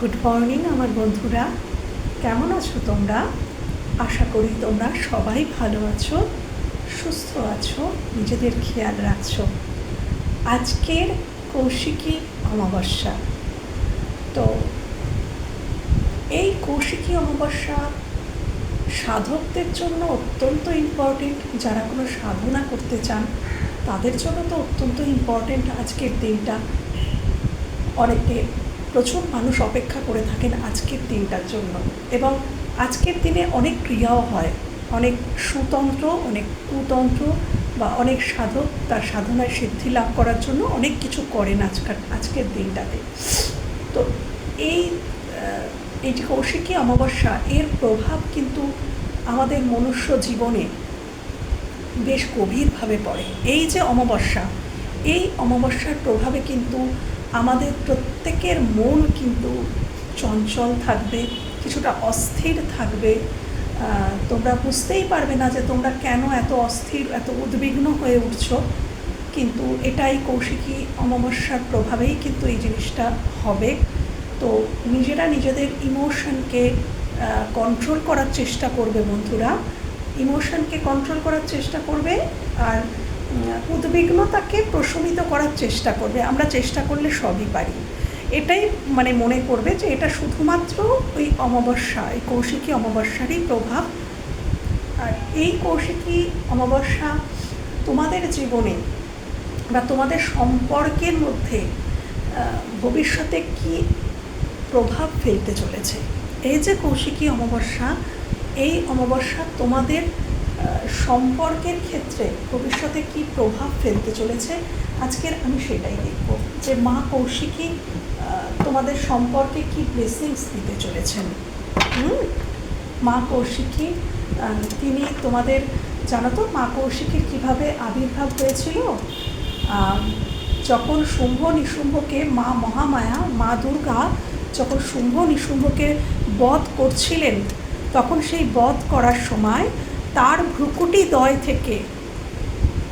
Good morning আমার বন্ধুরা। কেমন আছো তোমরা? আশা করি তোমরা সবাই ভালো আছো, সুস্থ আছো, নিজেদের খেয়াল রাখছো। আজকের কৌশিকী অমাবস্যা। তো এই কৌশিকী অমাবস্যা সাধকদের জন্য অত্যন্ত ইম্পর্টেন্ট যারা কোনো সাধনা করতে চান, তাদের জন্য তো অত্যন্ত ইম্পর্টেন্ট আজকের দিনটা। অনেকে প্রচুর মানুষ অপেক্ষা করে থাকেন আজকের দিনটার জন্য। এবং আজকের দিনে অনেক ক্রিয়াও হয়। অনেক সুতন্ত্র, অনেক কুতন্ত্র বা অনেক সাধক তার সাধনায় সিদ্ধি লাভ করার জন্য অনেক কিছু করেন আজকাল আজকের দিনটাতে। তো এই এই যে কৌশিকী অমাবস্যা, এর প্রভাব কিন্তু আমাদের মনুষ্য জীবনে বেশ গভীরভাবে পড়ে। এই যে অমাবস্যা, এই অমাবস্যার প্রভাবে কিন্তু আমাদের প্রত্যেকের মন কিন্তু চঞ্চল থাকবে, কিছুটা অস্থির থাকবে। তোমরা বুঝতেই পারবে না যে তোমরা কেন এত অস্থির, এত উদ্বিগ্ন হয়ে উঠছো। কিন্তু এটাই কৌশিকী অমাবস্যার প্রভাবেই কিন্তু এই জিনিসটা হবে। তো নিজেরা নিজেদের ইমোশনকে কন্ট্রোল করার চেষ্টা করবে বন্ধুরা। ইমোশনকে কন্ট্রোল করার চেষ্টা করবে আর উদ্বিগ্নতাকে প্রশমিত করার চেষ্টা করবে। আমরা চেষ্টা করলে সবই পারি। এটাই মানে মনে করবে যে এটা শুধুমাত্র ওই অমাবস্যা, এই কৌশিকী অমাবস্যারই প্রভাব। আর এই কৌশিকী অমাবস্যা তোমাদের জীবনে বা তোমাদের সম্পর্কের মধ্যে ভবিষ্যতে কি প্রভাব ফেলতে চলেছে? এই যে কৌশিকী অমাবস্যা, এই অমাবস্যা তোমাদের সম্পর্কের ক্ষেত্রে ভবিষ্যতে কি প্রভাব ফেলতে চলেছে, আজকের আমি সেটাই দেখব। যে মা কৌশিকী তোমাদের সম্পর্কে কি ব্লেসিংস দিতে চলেছেন? হুম? মা কৌশিকী তিনি তোমাদের, জানো তো মা কৌশিকীর কীভাবে আবির্ভাব হয়েছিল? যখন শুম্ভ নিশুম্ভকে মা মহামায়া, মা দুর্গা যখন শুম্ভ নিশুম্ভকে বধ করছিলেন, তখন সেই বধ করার সময় তার ভ্রুকুটি দয় থেকে।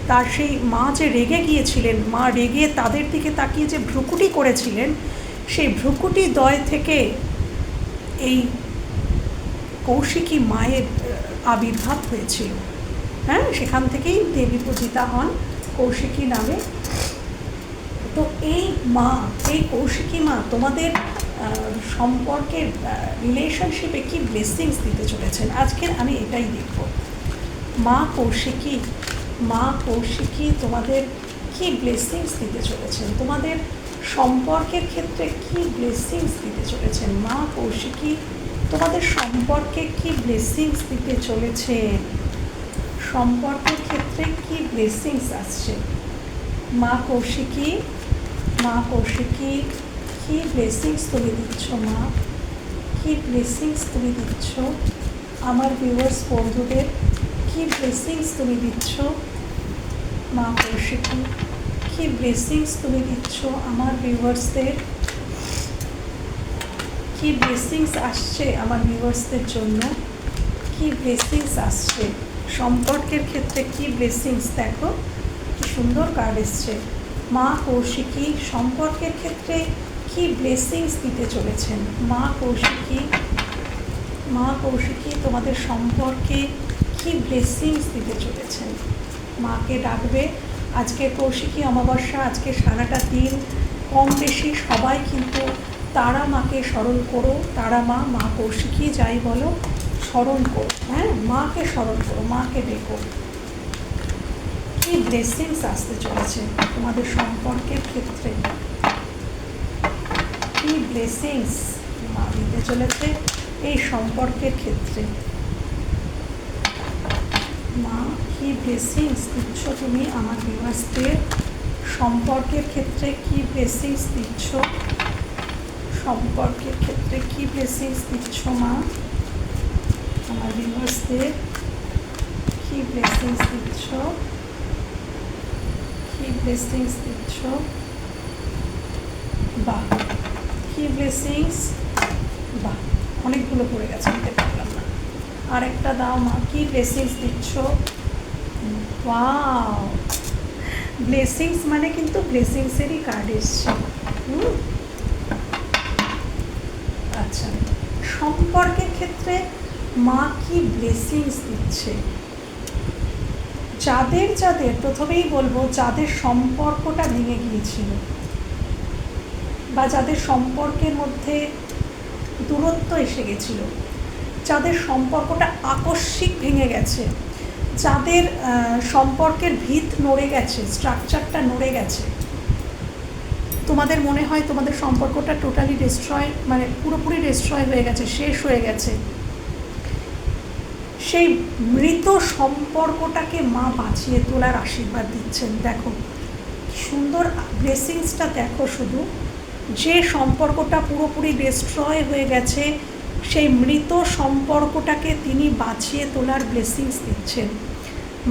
তার সেই মা যে রেগে গিয়েছিলেন, মা রেগে তাদের দিকে তাকিয়ে যে ভ্রুকুটি করেছিলেন, সেই ভ্রুকুটি দয় থেকে এই কৌশিকী মায়ের আবির্ভাব হয়েছিল। হ্যাঁ সেখান থেকেই দেবী পূজিতা হন কৌশিকী নামে। তো এই মা, এই কৌশিকী মা তোমাদের সম্পর্কের রিলেশনশিপে কি ব্লেসিংস দিতে চলেছেন? আজকের আমি এটাই দেখব। মা কৌশিকী মা কৌশিকী তোমাদের কি ব্লেসিংস দিতে চলেছেন? তোমাদের সম্পর্কের ক্ষেত্রে কি ব্লেসিংস দিতে চলেছেন? মা কৌশিকী, তোমাদের সম্পর্কে কি ব্লেসিংস দিতে চলেছেন সম্পর্কের ক্ষেত্রে কি ব্লেসিংস আসছে? মা কৌশিকী মা কৌশিকী, কি ব্লেসিংস তুমি দিচ্ছ মা? কি ব্লেসিংস তুমি দিচ্ছ? আমার ভিউয়ার্স বন্ধুদের কি ব্লেসিংস তুমি দিচ্ছ মা কৌশিকী। কি ব্লেসিংস তুমি দিচ্ছ আমার ভিউয়ার্সদের কি ব্লেসিংস আসছে আমার ভিউয়ার্সদের জন্য। কি ব্লেসিংস আসছে। সম্পর্কের ক্ষেত্রে কি ব্লেসিংস দেখো, কি সুন্দর কার্ড এসছে। মা কৌশিকী, সম্পর্কের ক্ষেত্রে কি ব্লেসিংস দিতে চলেছেন। মা কৌশিকী মা কৌশিকী, তোমাদের সম্পর্কে কি ব্লেসিংস দিতে চলেছেন? মাকে ডাকবে, আজকে কৌশিকী অমাবস্যা, আজকে সারাটা দিন কম বেশি সবাই কিন্তু তারা মাকে স্মরণ করো, তারা মা মা কৌশিকী যাই বলো, স্মরণ করো হ্যাঁ? মাকে স্মরণ করো, মাকে ডেকো। কি ব্লেসিংস আসতে চলেছে তোমাদের সম্পর্কের ক্ষেত্রে? কি ব্লেসিংস মা দিতে চলেছে এই সম্পর্কের ক্ষেত্রে? মা, কি ব্লেসিংস দিচ্ছ তুমি আমার বিবাসদের সম্পর্কের ক্ষেত্রে কি ব্লেসিংস দিচ্ছ? সম্পর্কের ক্ষেত্রে কি ব্লেসিংস দিচ্ছ মা? আমার বিবাসদের কি ব্লেসিংস দিচ্ছ? কি ব্লেসিংস দিচ্ছ? বা কি ব্লেসিংস বাহ, অনেকগুলো পড়ে গেছে নিতে পারলাম না আর একটা দাও মা, কি ব্লেসিংস দিচ্ছ? ওয়াও ব্লেসিংস মানে কিন্তু ব্লেসিংসেরই কার্ড এসছে। হুম? আচ্ছা সম্পর্কের ক্ষেত্রে মা কি ব্লেসিংস দিচ্ছে? যাদের যাদের, প্রথমেই বলব, যাদের সম্পর্কটা ভেঙে গিয়েছিল বা যাদের সম্পর্কের মধ্যে দূরত্ব এসে গেছিল যাদের সম্পর্কটা আকস্মিক ভেঙে গেছে, যাদের সম্পর্কের ভিত নড়ে গেছে স্ট্রাকচারটা নড়ে গেছে, তোমাদের মনে হয় তোমাদের সম্পর্কটা টোটালি ডিস্ট্রয় মানে পুরোপুরি ডিস্ট্রয় হয়ে গেছে, শেষ হয়ে গেছে? সেই মৃত সম্পর্কটাকে মা বাঁচিয়ে তোলার আশীর্বাদ দিচ্ছেন। দেখো সুন্দর ব্লেসিংসটা দেখো শুধু। যে সম্পর্কটা পুরোপুরি ডিস্ট্রয় হয়ে গেছে সেই মৃত সম্পর্কটাকে তিনি বাঁচিয়ে তোলার ব্লেসিংস দিচ্ছেন।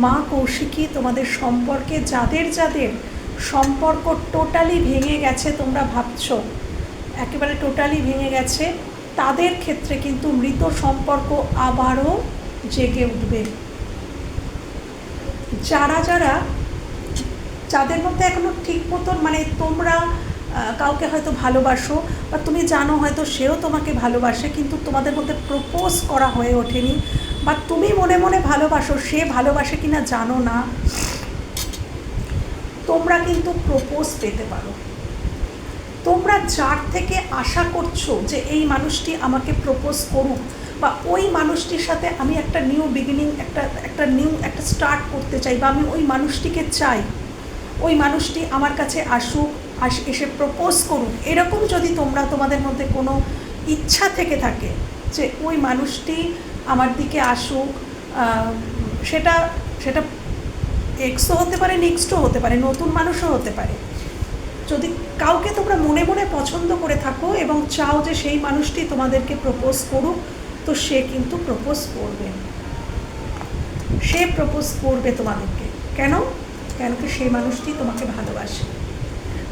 মা কৌশিকী, তোমাদের সম্পর্কে যাদের যাদের সম্পর্ক টোটালি ভেঙে গেছে তোমরা ভাবছ, একেবারে টোটালি ভেঙে গেছে, তাদের ক্ষেত্রে কিন্তু মৃত সম্পর্ক আবারও জেগে উঠবে। যারা যারা, যাদের মধ্যে এখনও ঠিক মতন মানে তোমরা কাউকে হয়তো ভালোবাসো, বা তুমি জানো হয়তো সেও তোমাকে ভালোবাসে, কিন্তু তোমাদের মধ্যে প্রপোজ করা হয়ে ওঠেনি, বা তুমি মনে মনে ভালোবাসো, সে ভালোবাসে কিনা জানো না। তোমরা কিন্তু প্রপোজ পেতে পারো। তোমরা যার থেকে আশা করছ যে এই মানুষটি আমাকে প্রপোজ করুক, বা ওই মানুষটির সাথে আমি একটা নিউ বিগিনিং একটা একটা নিউ একটা স্টার্ট করতে চাই, বা আমি ওই মানুষটিকে চাই, ওই মানুষটি আমার কাছে আসুক আস এসে প্রপোজ করুক। এরকম যদি তোমরা তোমাদের মধ্যে কোনো ইচ্ছা থেকে থাকে যে, ওই মানুষটি আমার দিকে আসুক সেটা সেটা এক্সও হতে পারে নেক্সটও হতে পারে, নতুন মানুষও হতে পারে। যদি কাউকে তোমরা মনে মনে পছন্দ করে থাকো এবং চাও যে সেই মানুষটি তোমাদেরকে প্রপোজ করুক, তো সে কিন্তু প্রপোজ করবে। সে প্রপোজ করবে তোমাদেরকে। কেন? কেন কি সেই মানুষটি তোমাকে ভালোবাসে?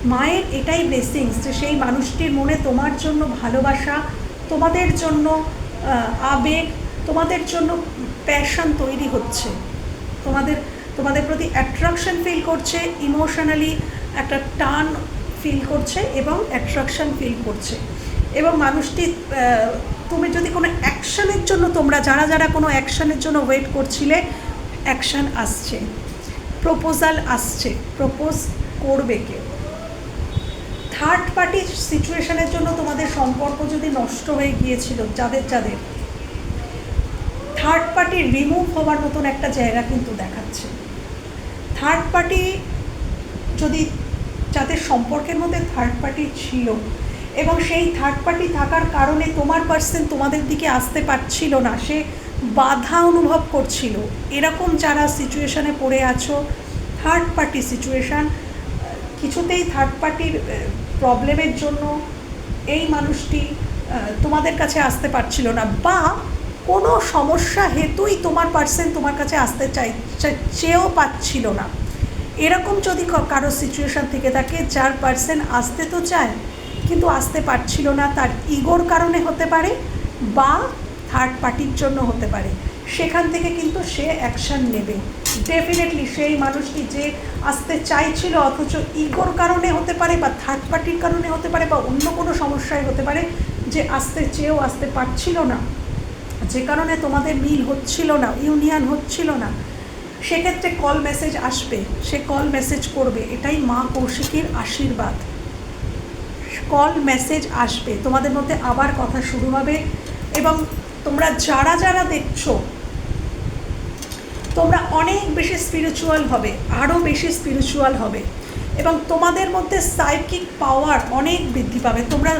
মায়ের এটাই ব্লেসিংস যে সেই মানুষটির মনে তোমার জন্য ভালোবাসা, তোমাদের জন্য আবেগ, তোমাদের জন্য প্যাশন তৈরি হচ্ছে। তোমাদের তোমাদের প্রতি অ্যাট্রাকশন ফিল করছে ইমোশনালি একটা টান ফিল করছে এবং অ্যাট্রাকশন ফিল করছে। এবং মানুষটি তুমি যদি কোনো অ্যাকশনের জন্য তোমরা, যারা যারা কোনো অ্যাকশনের জন্য ওয়েট করছিলে অ্যাকশন আসছে। প্রপোজাল আসছে। প্রপোজ করবে কেউ। থার্ড পার্টি সিচুয়েশনের জন্য তোমাদের সম্পর্ক যদি নষ্ট হয়ে গিয়েছিল, যাদের যাদের থার্ড পার্টি রিমুভ হওয়ার মতন একটা জায়গা কিন্তু দেখাচ্ছে। থার্ড পার্টি যদি যাদের সম্পর্কের মধ্যে থার্ড পার্টি ছিল এবং সেই থার্ড পার্টি থাকার কারণে তোমার পার্সন তোমাদের দিকে আসতে পারছিল না, সে বাধা অনুভব করছিল। এরকম যারা সিচুয়েশনে পড়ে আছো থার্ড পার্টি সিচুয়েশান কিছুতেই থার্ড পার্টির প্রবলেমের জন্য এই মানুষটি তোমাদের কাছে আসতে পারছিল না, বা কোনো সমস্যা হেতুই তোমার পার্সেন তোমার কাছে আসতে চাই চেয়েও পাচ্ছিল না। এরকম যদি কারও সিচুয়েশান থেকে থাকে, যার পার্সেন আসতে তো চায়, কিন্তু আসতে পারছিল না, তার ইগোর কারণে হতে পারে, বা থার্ড পার্টির জন্য হতে পারে। সেখান থেকে কিন্তু সে অ্যাকশান নেবে। ডেফিনেটলি সেই মানুষটি যে আসতে চাইছিল, অথচ ইগোর কারণে হতে পারে বা থার্ড পার্টির কারণে হতে পারে বা অন্য কোনো সমস্যায় হতে পারে, যে আসতে চেয়েও আসতে পারছিল না। যে কারণে তোমাদের মিল হচ্ছিল না, ইউনিয়ন হচ্ছিল না। সেক্ষেত্রে কল মেসেজ আসবে, সে কল মেসেজ করবে। এটাই মা কৌশিকীর আশীর্বাদ। কল মেসেজ আসবে, তোমাদের মধ্যে আবার কথা শুরু হবে। এবং তোমরা যারা যারা দেখছ তোমরা অনেক বেশি স্পিরিচুয়াল হবে আরও বেশি স্পিরিচুয়াল হবে। এবং তোমাদের মধ্যে সাইকিক পাওয়ার অনেক বৃদ্ধি পাবে। তোমরা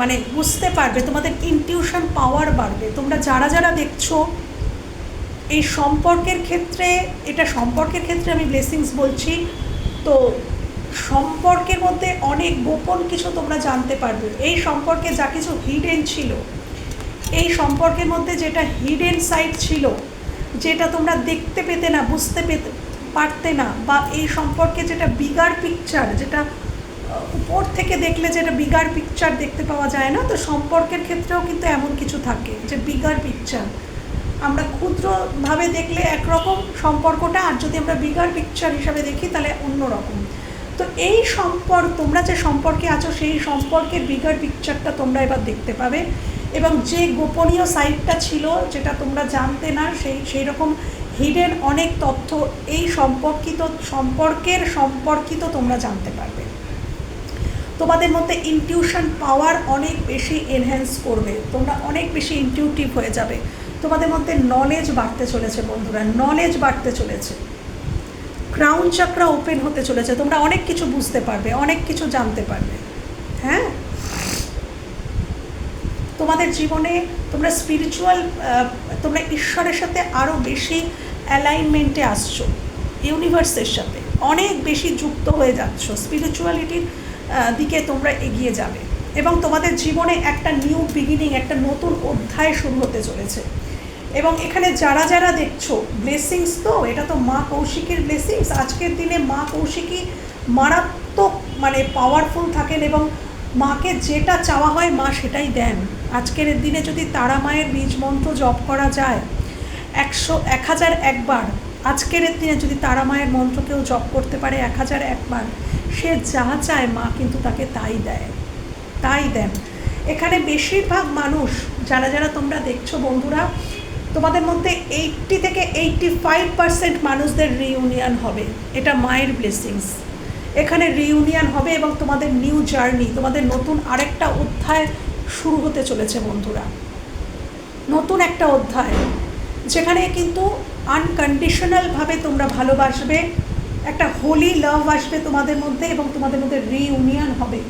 মানে বুঝতে পারবে, তোমাদের ইনটিউশন পাওয়ার বাড়বে। তোমরা যারা যারা দেখছ, এই সম্পর্কের ক্ষেত্রে, এটা সম্পর্কের ক্ষেত্রে আমি ব্লেসিংস বলছি, তো সম্পর্কের মধ্যে অনেক গোপন কিছু তোমরা জানতে পারবে। এই সম্পর্কে যা কিছু হিডেন ছিল, এই সম্পর্কের মধ্যে যেটা হিডেন সাইড ছিল যেটা তোমরা দেখতে পেতে না, বুঝতে পেতে, পারতে না, বা এই সম্পর্কে যেটা বিগার পিকচার যেটা উপর থেকে দেখলে যেটা বিগার পিকচার দেখতে পাওয়া যায় না, তো সম্পর্কের ক্ষেত্রেও কিন্তু এমন কিছু থাকে যে বিগার পিকচার আমরা ক্ষুদ্রভাবে দেখলে একরকম সম্পর্কটা, আর যদি আমরা বিগার পিকচার হিসাবে দেখি, তাহলে অন্য রকম তো এই সম্পর্ক, তোমরা যে সম্পর্কে আছো, সেই সম্পর্কের বিগার পিকচারটা তোমরা এবার দেখতে পাবে। এবং যে গোপনীয় সাইটটা ছিল, যেটা তোমরা জানতে না, সেই সেই রকম হিডেন অনেক তথ্য এই সম্পর্কিত, সম্পর্কের সম্পর্কিত তোমরা জানতে পারবে। তোমাদের মধ্যে ইনটিউশন পাওয়ার অনেক বেশি এনহ্যান্স করবে, তোমরা অনেক বেশি ইনটিউটিভ হয়ে যাবে। তোমাদের মধ্যে নলেজ বাড়তে চলেছে বন্ধুরা নলেজ বাড়তে চলেছে। ক্রাউন চাকরা ওপেন হতে চলেছে, তোমরা অনেক কিছু বুঝতে পারবে, অনেক কিছু জানতে পারবে হ্যাঁ? তোমাদের জীবনে তোমরা স্পিরিচুয়াল তোমরা ঈশ্বরের সাথে আরও বেশি অ্যালাইনমেন্টে আসছো ইউনিভার্সের সাথে। অনেক বেশি যুক্ত হয়ে যাচ্ছ স্পিরিচুয়ালিটির দিকে তোমরা এগিয়ে যাবে। এবং তোমাদের জীবনে একটা নিউ বিগিনিং একটা নতুন অধ্যায় শুরু হতে চলেছে। এবং এখানে যারা যারা দেখছ ব্লেসিংস তো, এটা তো মা কৌশিকের ব্লেসিংস আজকের দিনে মা কৌশিকী মারাত্মক মানে পাওয়ারফুল থাকেন এবং মাকে যেটা চাওয়া হয় মা সেটাই দেন। আজকের দিনে যদি তারা মায়ের বীজ মন্ত্র জপ করা যায়, একশো, এক হাজার একবার। আজকের দিনে যদি তারা মায়ের মন্ত্র কেউ জপ করতে পারে এক হাজার একবার, সে যা চায় মা কিন্তু তাকে তাই দেয়। তাই দেন। এখানে বেশিরভাগ মানুষ, যারা যারা তোমরা দেখছ বন্ধুরা, তোমাদের মধ্যে এইটটি থেকে এইটটি ফাইভ পার্সেন্ট মানুষদের রিউনিয়ন হবে। এটা মায়ের ব্লেসিংস এখানে রিউনিয়ন হবে এবং তোমাদের নিউ জার্নি তোমাদের নতুন আরেকটা অধ্যায় শুরু হতে চলেছে বন্ধুরা। নতুন একটা অধ্যায়, যেখানে কিন্তু আনকন্ডিশনালভাবে তোমরা ভালোবাসবে, একটা হোলি লাভ আসবে তোমাদের মধ্যে এবং তোমাদের মধ্যে রিউনিয়ন হবে।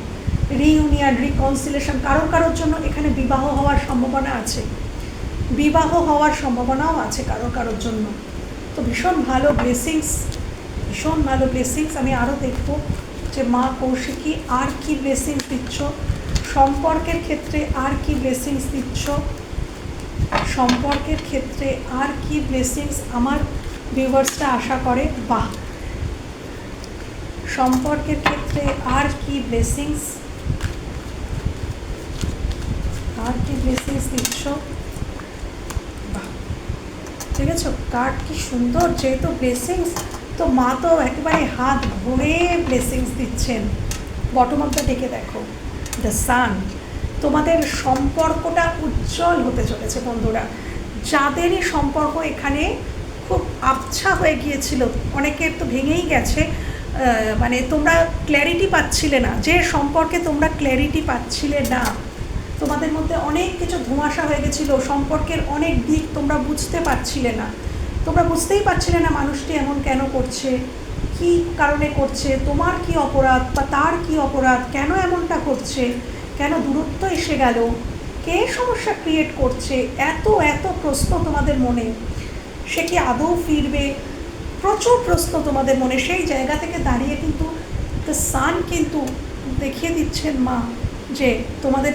রিউনিয়ন রিকনসিলেশন কারোর কারোর জন্য এখানে বিবাহ হওয়ার সম্ভাবনা আছে। বিবাহ হওয়ার সম্ভাবনাও আছে কারোর কারোর জন্য। তো ভীষণ ভালো ব্লেসিংস ভীষণ ভালো ব্লেসিংস আমি আরও দেখব যে মা কৌশিকী আর কি ব্লেসিংস দিচ্ছ? সম্পর্কের ক্ষেত্রে আর কি ব্লেসিংস দিচ্ছ? সম্পর্কের ক্ষেত্রে আর কি ব্লেসিংস আমার ভিউয়ার্সটা আশা করে, বাহ! সম্পর্কের ক্ষেত্রে আর কি ব্লেসিংস আর কি ব্লেসিংস দিচ্ছ? বাহ! ঠিক আছে কার্ড কি সুন্দর, যেহেতু ব্লেসিংস তো মা তো একেবারে হাত ভরে ব্লেসিংস দিচ্ছেন। বটম ডেকে দেখো। দ্য সান তোমাদের সম্পর্কটা উজ্জ্বল হতে চলেছে বন্ধুরা। যাদেরই সম্পর্ক এখানে খুব আবছা হয়ে গিয়েছিল, অনেকের তো ভেঙেই গেছে মানে তোমরা ক্ল্যারিটি পাচ্ছিলে না। যে সম্পর্কে তোমরা ক্ল্যারিটি পাচ্ছিলে না, তোমাদের মধ্যে অনেক কিছু ধোঁয়াশা হয়ে গেছিল, সম্পর্কের অনেক দিক তোমরা বুঝতে পারছিলে না। তোমরা বুঝতেই পারছিলে না মানুষটি এমন কেন করছে, কি কারণে করছে, তোমার কি অপরাধ বা তার কি অপরাধ, কেন এমনটা করছে, কেন দূরত্ব এসে গেল, কে সমস্যা ক্রিয়েট করছে, এত এত প্রশ্ন তোমাদের মনে। সে কি আদৌ ফিরবে? প্রচুর প্রশ্ন তোমাদের মনে। সেই জায়গা থেকে দাঁড়িয়ে কিন্তু সান কিন্তু দেখিয়ে দিচ্ছেন মা যে তোমাদের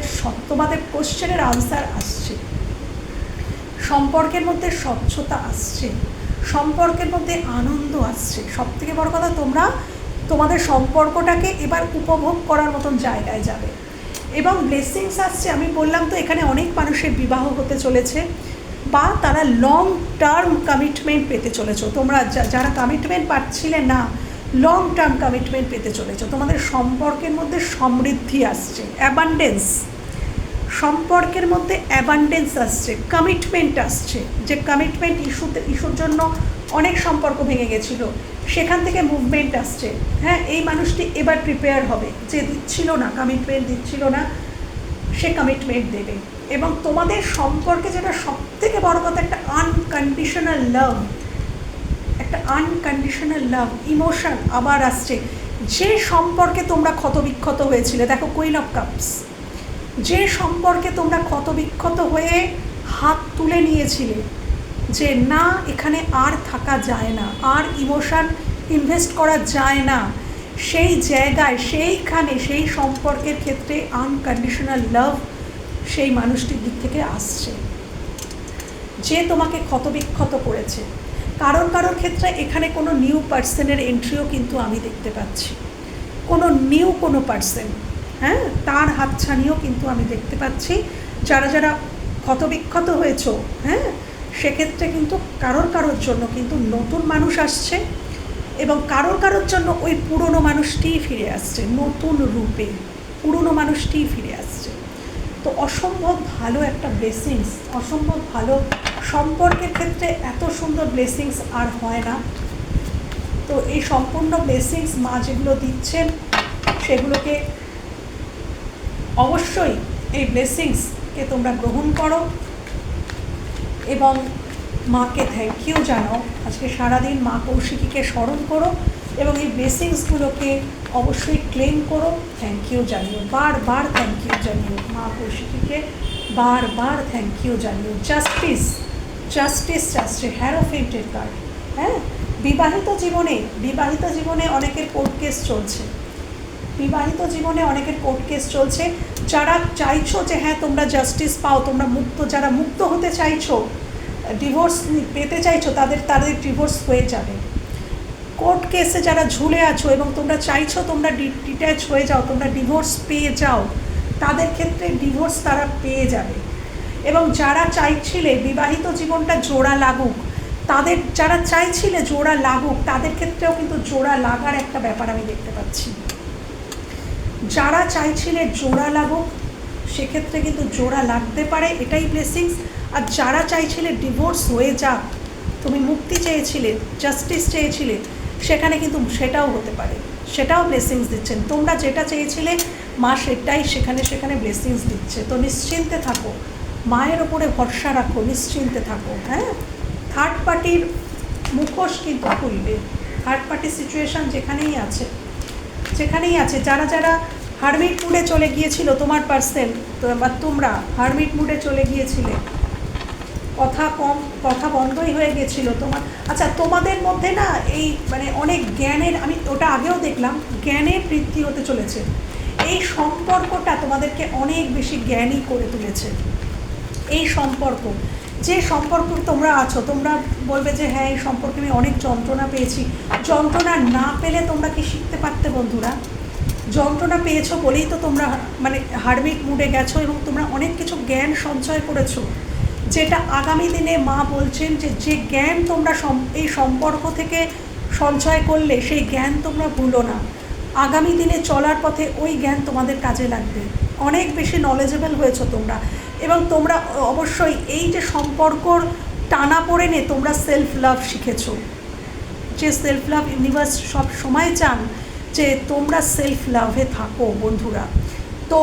তোমাদের কোশ্চেনের আনসার আসছে। সম্পর্কের মধ্যে স্বচ্ছতা আসছে, সম্পর্কের মধ্যে আনন্দ আসছে। সব থেকে বড় কথা তোমরা তোমাদের সম্পর্কটাকে এবার উপভোগ করার মতন জায়গায় যাবে। এবং ব্লেসিংস আসছে, আমি বললাম তো এখানে অনেক মানুষের বিবাহ হতে চলেছে বা তারা লং টার্ম কমিটমেন্ট পেতে চলেছো। তোমরা যারা কমিটমেন্ট পাচ্ছিলে না লং টার্ম কমিটমেন্ট পেতে চলেছো। তোমাদের সম্পর্কের মধ্যে সমৃদ্ধি আসছে অ্যাবান্ডেন্স সম্পর্কের মধ্যে অ্যাবান্ডেন্স আসছে কমিটমেন্ট আসছে, যে কমিটমেন্ট ইস্যুতে ইস্যুর জন্য অনেক সম্পর্ক ভেঙে গেছিল, সেখান থেকে মুভমেন্ট আসছে। হ্যাঁ এই মানুষটি এবার প্রিপেয়ার হবে, যে দিচ্ছিল না কমিটমেন্ট দিচ্ছিল না, সে কমিটমেন্ট দেবে। এবং তোমাদের সম্পর্কে যেটা সব থেকে বড় কথা, একটা আনকন্ডিশনাল লাভ একটা আনকন্ডিশনাল লাভ ইমোশন আবার আসছে। যে সম্পর্কে তোমরা ক্ষতবিক্ষত হয়েছিলে, দেখো কুইন অফ কাপস যে সম্পর্কে তোমরা ক্ষতবিক্ষত হয়ে হাত তুলে নিয়েছিলে, যে না, এখানে আর থাকা যায় না, আর ইমোশান ইনভেস্ট করা যায় না, সেই জায়গায়, সেইখানে, সেই সম্পর্কের ক্ষেত্রে আনকন্ডিশনাল লাভ সেই মানুষটির দিক থেকে আসছে। যে তোমাকে ক্ষতবিক্ষত করেছে। কারোর কারোর ক্ষেত্রে এখানে কোনো নিউ পার্সনের এন্ট্রিও কিন্তু আমি দেখতে পাচ্ছি। কোনো নিউ কোনো পার্সন হ্যাঁ তার হাতছানিও কিন্তু আমি দেখতে পাচ্ছি। যারা যারা ক্ষতবিক্ষত হয়েছ হ্যাঁ সেক্ষেত্রে কিন্তু কারোর কারোর জন্য কিন্তু নতুন মানুষ আসছে এবং কারোর কারোর জন্য ওই পুরনো মানুষটিই ফিরে আসছে, নতুন রূপে পুরনো মানুষটিই ফিরে আসছে। তো অসম্ভব ভালো একটা ব্লেসিংস অসম্ভব ভালো সম্পর্কের ক্ষেত্রে এত সুন্দর ব্লেসিংস আর হয় না। তো এই সম্পূর্ণ ব্লেসিংস মা যেগুলো দিচ্ছেন, সেগুলোকে অবশ্যই এই ব্লেসিংসকে তোমরা গ্রহণ করো এবং মাকে থ্যাংক ইউ জানাও। আজকে সারাদিন মা কৌশিকীকে স্মরণ করো এবং এই ব্লেসিংসগুলোকে অবশ্যই ক্লেম করো। থ্যাংক ইউ জানিও। বারবার থ্যাংক ইউ জানিও মা কৌশিকীকে। বারবার থ্যাংক ইউ জানিও। জাস্টিস জাস্টিস জাস্টিস হ্যারোফেন্টের কার্ড হ্যাঁ? বিবাহিত জীবনে বিবাহিত জীবনে অনেকের কোর্ট কেস চলছে। বিবাহিত জীবনে অনেকের কোর্ট কেস চলছে। যারা চাইছো যে হ্যাঁ তোমরা জাস্টিস পাও, তোমরা মুক্ত, যারা মুক্ত হতে চাইছো ডিভোর্স পেতে চাইছো, তাদের তাদের ডিভোর্স হয়ে যাবে। কোর্ট কেসে যারা ঝুলে আছো এবং তোমরা চাইছো তোমরা ডিট্যাচ হয়ে যাও, তোমরা ডিভোর্স পেয়ে যাও, তাদের ক্ষেত্রে ডিভোর্স তারা পেয়ে যাবে। এবং যারা চাইছিলে বিবাহিত জীবনটা জোড়া লাগুক, তাদের, যারা চাইছিলে জোড়া লাগুক, তাদের ক্ষেত্রেও কিন্তু জোড়া লাগার একটা ব্যাপার আমি দেখতে পাচ্ছি। যারা চাইছিলে জোড়া লাগুক, সেক্ষেত্রে কিন্তু জোড়া লাগতে পারে, এটাই ব্লেসিংস আর যারা চাইছিলে ডিভোর্স হয়ে যাক, তুমি মুক্তি চেয়েছিলে জাস্টিস চেয়েছিলে, সেখানে কিন্তু সেটাও হতে পারে। সেটাও ব্লেসিংস দিচ্ছেন। তোমরা যেটা চেয়েছিলে, মা সেটাই সেখানে সেখানে ব্লেসিংস দিচ্ছে। তো নিশ্চিন্তে থাকো। মায়ের ওপরে ভরসা রাখো, নিশ্চিন্তে থাকো হ্যাঁ? থার্ড পার্টির মুখোশ কিন্তু খুলবে। থার্ড পার্টি সিচুয়েশান যেখানেই আছে যেখানেই আছে, যারা যারা হারমিট মুডে চলে গিয়েছিল, তোমার পার্সেন বা তোমরা হারমিট মুডে চলে গিয়েছিলে। কথা কম, কথা বন্ধই হয়ে গেছিল তোমার। আচ্ছা তোমাদের মধ্যে না এই মানে অনেক জ্ঞানের, আমি ওটা আগেও দেখলাম, জ্ঞানের বৃদ্ধি হতে চলেছে। এই সম্পর্কটা তোমাদেরকে অনেক বেশি জ্ঞানী করে তুলেছে। এই সম্পর্ক। যে সম্পর্ক তোমরা আছো, তোমরা বলবে যে হ্যাঁ এই সম্পর্কে আমি অনেক যন্ত্রণা পেয়েছি। যন্ত্রণা না পেলে তোমরা কি শিখতে পারতে বন্ধুরা? যন্ত্রণা পেয়েছ বলেই তো তোমরা মানে হার্মিক মুডে গেছো এবং তোমরা অনেক কিছু জ্ঞান সঞ্চয় করেছ। যেটা আগামী দিনে মা বলছেন যে যে জ্ঞান তোমরা এই সম্পর্ক থেকে সঞ্চয় করলে সেই জ্ঞান তোমরা ভুলো না। আগামী দিনে চলার পথে ওই জ্ঞান তোমাদের কাজে লাগবে। অনেক বেশি নলেজেবল হয়েছো তোমরা। এবং তোমরা অবশ্যই এই যে সম্পর্কর টানা পড়ে নে তোমরা সেলফ লাভ শিখেছ। যে সেলফ লাভ ইউনিভার্স সব সময় চান যে তোমরা সেলফ লাভে থাকো বন্ধুরা। তো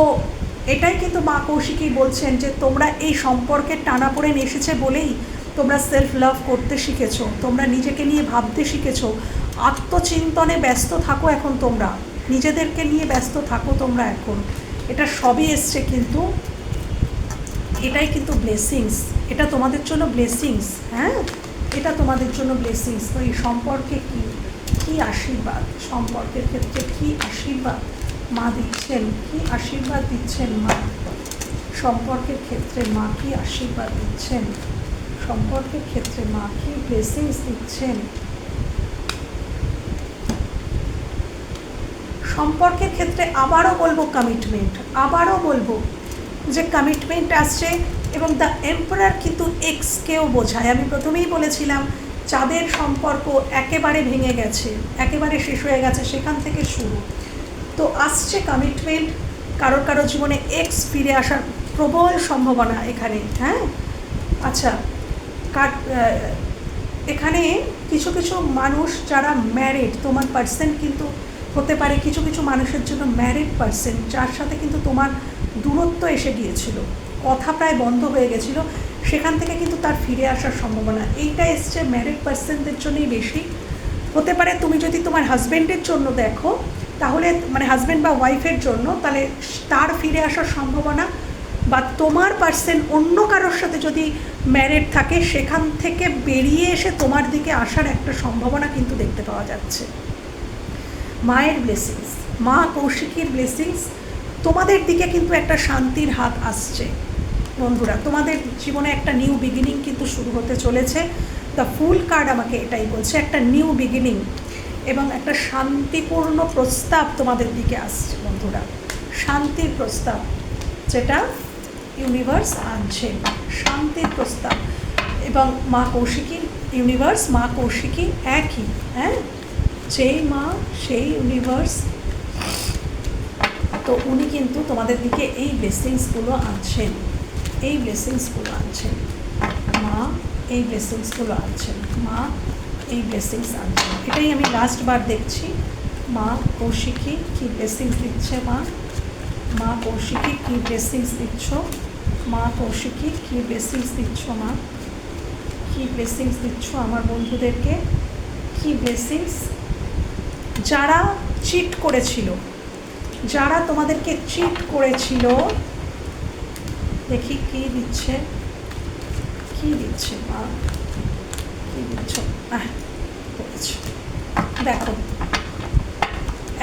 এটাই কিন্তু মা কৌশিকী বলছেন যে তোমরা এই সম্পর্কের টানা পড়ে এসেছে বলেই তোমরা সেলফ লাভ করতে শিখেছো, তোমরা নিজেকে নিয়ে ভাবতে শিখেছো। আত্মচিন্তনে ব্যস্ত থাকো এখন তোমরা, নিজেদেরকে নিয়ে ব্যস্ত থাকো তোমরা এখন। এটা সবই এসছে কিন্তু এটাই কিন্তু ব্লেসিংস এটা তোমাদের জন্য ব্লেসিংস হ্যাঁ? এটা তোমাদের জন্য ব্লেসিংস তো এই সম্পর্কে কী? কী আশীর্বাদ? সম্পর্কের ক্ষেত্রে কী আশীর্বাদ মা দিচ্ছেন? কি আশীর্বাদ দিচ্ছেন মা? সম্পর্কের ক্ষেত্রে মা কি আশীর্বাদ দিচ্ছেন? সম্পর্কের ক্ষেত্রে মা কি ব্লেসিংস দিচ্ছেন? সম্পর্কের ক্ষেত্রে আবারও বলব কমিটমেন্ট আবারও বলব যে কমিটমেন্ট আসছে এবং দ্য এম্পারার কিন্তু এক্সকেও বোঝায়। আমি প্রথমেই বলেছিলাম, চাঁদের সম্পর্ক একেবারে ভেঙে গেছে, একেবারে শেষ হয়ে গেছে, সেখান থেকে শুরু। তো আসছে কমিটমেন্ট কারোর কারোর জীবনে এক্স ফিরে আসার প্রবল সম্ভাবনা এখানে হ্যাঁ? আচ্ছা কার এখানে কিছু কিছু মানুষ যারা ম্যারিড তোমার পার্সেন্ট কিন্তু হতে পারে, কিছু কিছু মানুষের জন্য ম্যারিড পার্সেন্ট যার সাথে কিন্তু তোমার দূরত্ব এসে গিয়েছিল। কথা প্রায় বন্ধ হয়ে গেছিল। সেখান থেকে কিন্তু তার ফিরে আসার সম্ভাবনা। এইটা এসছে ম্যারিড পার্সনদের জন্যই বেশি। হতে পারে তুমি যদি তোমার হাজব্যান্ডের জন্য দেখো, তাহলে মানে হাজব্যান্ড বা ওয়াইফের জন্য, তাহলে তার ফিরে আসার সম্ভাবনা বা তোমার পার্সেন অন্য কারোর সাথে যদি ম্যারেড থাকে, সেখান থেকে বেরিয়ে এসে তোমার দিকে আসার একটা সম্ভাবনা কিন্তু দেখতে পাওয়া যাচ্ছে। মায়ের ব্লেসিংস মা কৌশিকীর ব্লেসিংস তোমাদের দিকে কিন্তু একটা শান্তির হাত আসছে। বন্ধুরা, তোমাদের জীবনে একটা নিউ বিগিনিং কিন্তু শুরু হতে চলেছে। দ্য ফুল কার্ড আমাকে এটাই বলছে, একটা নিউ বিগিনিং এবং একটা শান্তিপূর্ণ প্রস্তাব তোমাদের দিকে আসছে, বন্ধুরা। শান্তির প্রস্তাব, যেটা ইউনিভার্স আনছে। শান্তির প্রস্তাব এবং মা কৌশিকী ইউনিভার্স মা কৌশিকী একই হ্যাঁ? যেই মা, সেই ইউনিভার্স তো উনি কিন্তু তোমাদের দিকে এই ব্লেসিংসগুলো আনছেন। এই ব্লেসিংসগুলো আনছেন। মা, এই ব্লেসিংসগুলো আনছেন। মা, এই ব্লেসিংস আনছেন। এটাই আমি লাস্ট বার দেখছি। মা, কৌশিকী, কী ব্লেসিংস দিচ্ছে মা? মা, কৌশিকী, কী ব্লেসিংস দিচ্ছ? মা, কৌশিকী, কী ব্লেসিংস দিচ্ছ মা? কী ব্লেসিংস দিচ্ছ আমার বন্ধুদেরকে? কী ব্লেসিংস যারা চিট করেছিল। যারা তোমাদেরকে চিট করেছিল, দেখি কি দিচ্ছে কি দিচ্ছে, মা, কি দিচ্ছ? দেখো,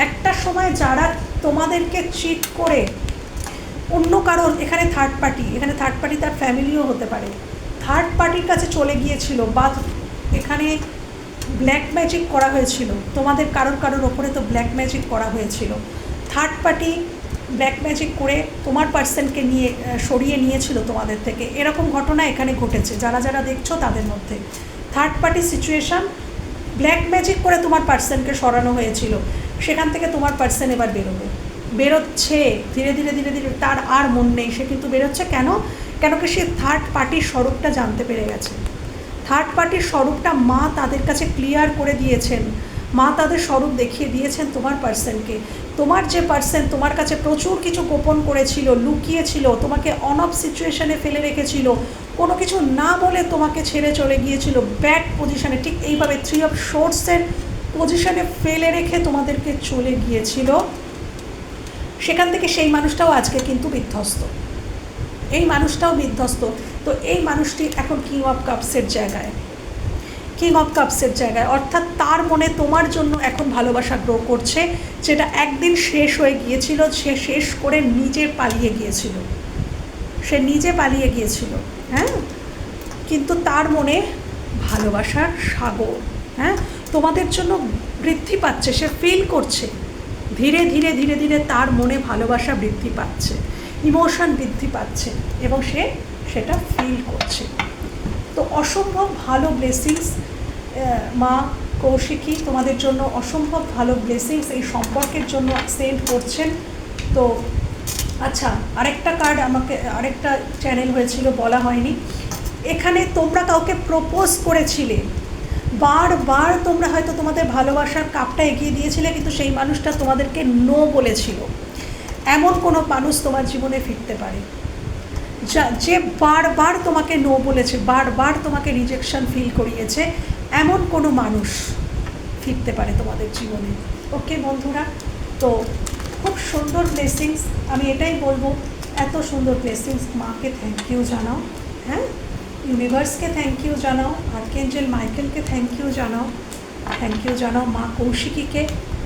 একটা সময় যারা তোমাদেরকে চিট করে, অন্য কারণ এখানে থার্ড পার্টি এখানে থার্ড পার্টি তার ফ্যামিলিও হতে পারে। থার্ড পার্টির কাছে চলে গিয়েছিল বা এখানে ব্ল্যাক ম্যাজিক করা হয়েছিল। তোমাদের কারোর কারোর ওপরে তো ব্ল্যাক ম্যাজিক করা হয়েছিল। থার্ড পার্টি, ব্ল্যাক ম্যাজিক করে তোমার পার্সনকে নিয়ে সরিয়ে নিয়েছিল তোমাদের থেকে। এরকম ঘটনা এখানে ঘটেছে। যারা যারা দেখছ তাদের মধ্যে। Third party situation black magic করে তোমার পার্সনকে সরানো হয়েছিল। সেখান থেকে তোমার পার্সন এবার বেরোবে। বেরোচ্ছে, ধীরে ধীরে ধীরে ধীরে তার আর মন নেই। সে কিন্তু বেরোচ্ছে কেন? কেন কি সে থার্ড পার্টির স্বরূপটা জানতে পেরে গেছে। থার্ড পার্টির স্বরূপটা মা তাদের কাছে ক্লিয়ার করে দিয়েছেন। মা তাদের স্বরূপ দেখিয়ে দিয়েছেন তোমার পার্সনকে তোমার যে পার্সন তোমার কাছে প্রচুর কিছু গোপন করেছিল, লুকিয়েছিল, তোমাকে অন অফ সিচুয়েশনে ফেলে রেখেছিল। কোনো কিছু না বলে তোমাকে ছেড়ে চলে গিয়েছিল। ব্যাড পজিশানে ঠিক এইভাবে থ্রি অফ শোর্টসের পজিশানে ফেলে রেখে তোমাদেরকে চলে গিয়েছিল। সেখান থেকে সেই মানুষটাও আজকে কিন্তু বিধ্বস্ত। এই মানুষটাও বিধ্বস্ত। তো এই মানুষটি এখন কিং অফ কাপসের জায়গায়। কিং অফ কাপসের জায়গায়। অর্থাৎ তার মনে তোমার জন্য এখন ভালোবাসা গ্রো করছে, যেটা একদিন শেষ হয়ে গিয়েছিল, সে শেষ করে নিজে পালিয়ে গিয়েছিল। সে নিজে পালিয়ে গিয়েছিল হ্যাঁ? কিন্তু তার মনে ভালোবাসার সাগর হ্যাঁ? তোমাদের জন্য বৃদ্ধি পাচ্ছে, সে ফিল করছে। ধীরে ধীরে ধীরে ধীরে তার মনে ভালোবাসা বৃদ্ধি পাচ্ছে ইমোশন বৃদ্ধি পাচ্ছে, এবং সে সেটা ফিল করছে। তো অসম্ভব ভালো ব্লেসিংস মা কৌশিকী তোমাদের জন্য অসম্ভব ভালো ব্লেসিংস এই সম্পর্কের জন্য সেন্ড করছেন। তো আচ্ছা আরেকটা কার্ড আমাকে, আরেকটা চ্যানেল হয়েছিল, বলা হয়নি। এখানে তোমরা কাউকে প্রপোজ করেছিলে। বারবার তোমরা হয়তো তোমাদের ভালোবাসার কাপটা এগিয়ে দিয়েছিলে, কিন্তু সেই মানুষটা তোমাদেরকে নো বলেছিল। এমন কোনো মানুষ তোমার জীবনে ফিরতে পারে। যা, যে বারবার তোমাকে নো বলেছে, বারবার তোমাকে রিজেকশন ফিল করিয়েছে, এমন কোনো মানুষ ফিরতে পারে তোমাদের জীবনে। ওকে বন্ধুরা? তো খুব সুন্দর ব্লেসিংস আমি এটাই বলব, এত সুন্দর ব্লেসিংস মাকে থ্যাংক ইউ জানাও হ্যাঁ? ইউনিভার্সকে থ্যাংক ইউ জানাও আর্কেঞ্জেল মাইকেলকে থ্যাংক ইউ জানাও থ্যাংক ইউ জানাও, মা কৌশিকীকে।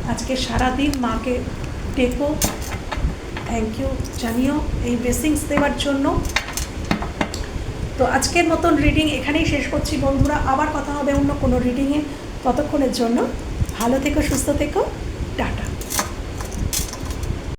আজকে সারাদিন মাকে ডেকো থ্যাংক ইউ জানিও এই ব্লেসিংস দেওয়ার জন্য। তো আজকের মতন রিডিং এখানেই শেষ করছি বন্ধুরা। আবার কথা হবে অন্য কোনো রিডিংয়ে ততক্ষণের জন্য ভালো থেকো, সুস্থ থেকো। টাটা।